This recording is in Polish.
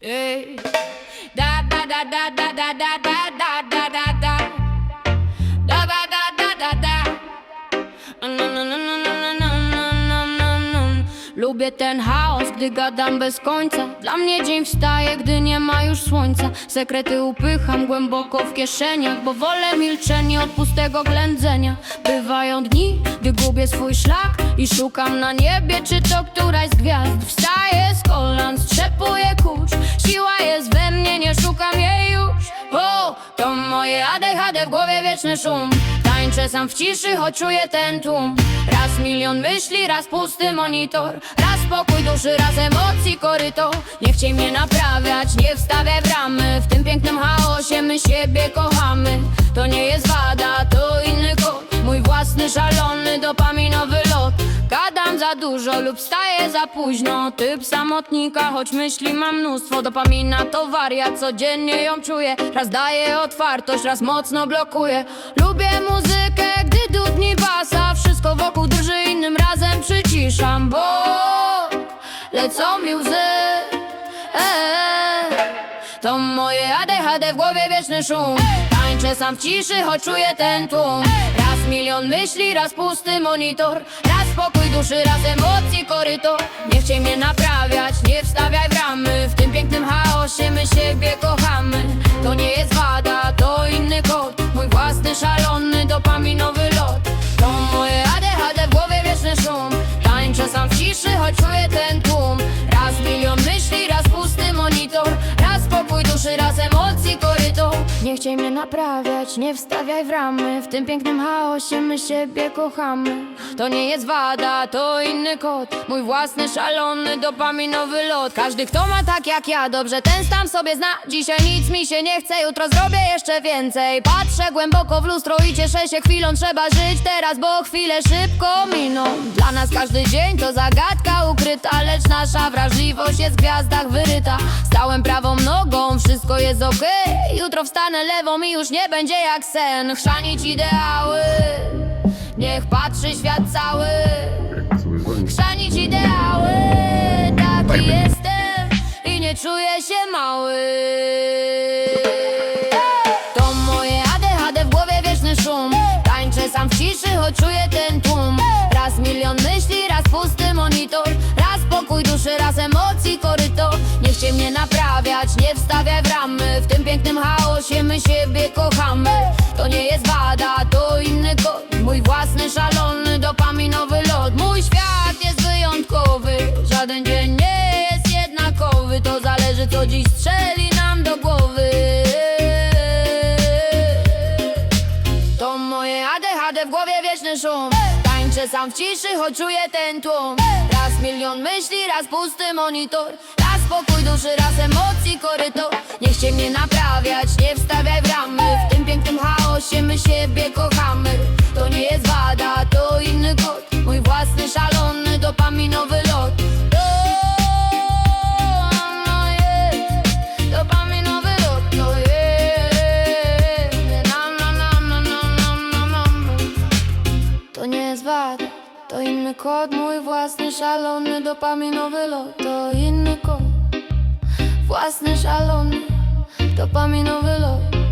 Ey. Da da da da da da da da da da da da Da da da da da da. Lubię ten chaos, gdy gadam bez końca Dla mnie dzień wstaje, gdy nie ma już słońca Sekrety upycham głęboko w kieszeniach Bo wolę milczenie od pustego ględzenia Bywają dni, gdy gubię swój szlak I szukam na niebie, czy to któraś z gwiazd Wstaję z kolan, wieczny szum. Tańczę sam w ciszy, choć czuję ten tłum. Raz milion myśli, raz pusty monitor. Raz spokój duszy, raz emocji koryto. Nie chciej mnie naprawiać, nie wstawiaj w ramy W tym pięknym chaosie my siebie kochamy. To nie jest lub staję za późno. Typ samotnika, choć myśli mam mnóstwo Dopamina to wariat, codziennie ją czuję Raz daję otwartość, raz mocno blokuję. Lubię muzykę, gdy dudni basa. Wszystko wokół drży, innym razem przyciszam Bo lecą mi łzy. Eee. To moje ADHD w głowie wieczny szum. Tańczę sam w ciszy, choć czuję ten tłum Raz milion myśli, raz pusty monitor. Raz spokój duszy, raz emocji koryto. Nie chciej mnie naprawiać, nie wstawiaj w ramy W tym pięknym chaosie my siebie kochamy. To nie jest wada, to inny kod. Mój własny, szalony, dopaminowy lot. To moje ADHD w głowie wieczny szum. Tańczę sam w ciszy, choć czuję ten tłum. Raz milion myśli, raz pusty monitor. Raz spokój duszy, raz emocji koryto Nie chciej mnie naprawiać, nie wstawiaj w ramy. W tym pięknym chaosie my siebie kochamy. To nie jest wada, to inny kod. Mój własny, szalony, dopaminowy lot. Każdy kto ma tak jak ja, dobrze ten stan sobie zna. Dzisiaj nic mi się nie chce, jutro zrobię jeszcze więcej. Patrzę głęboko w lustro i cieszę się chwilą Trzeba żyć teraz, bo chwile szybko miną. Dla nas każdy dzień to zagadka ukryta Lecz nasza wrażliwość jest w gwiazdach wyryta. Stałem prawą nogą, wszystko jest okej. Jutro wstanę lewą i już nie będzie jak sen. Chrzanić ideały Niech patrzy świat cały. Chrzanić ideały Taki jestem i nie czuję się mały. To moje ADHD w głowie wieczny szum. Tańczę sam w ciszy, choć czuję ten naprawiać, nie wstawiaj w ramy. W tym pięknym chaosie my siebie kochamy. To nie jest wada, to inny kod Mój własny, szalony, dopaminowy lot. Mój świat jest wyjątkowy Żaden dzień nie jest jednakowy. To zależy co dziś strzeli nam do głowy. To moje ADHD w głowie wieczny szum. Tańczę sam w ciszy, choć czuję ten tłum. Raz milion myśli, raz pusty monitor Raz spokój duszy, raz emocji koryto. Nie chciej mnie naprawiać, nie wstawiaj w ramy W tym pięknym chaosie my siebie kochamy. To nie jest wada, to inny kod. Mój własny, szalony, dopaminowy lot. To nie jest wada, to inny kod. Mój własny, szalony, dopaminowy lot. To inny Własny, szalony, dopaminowy lot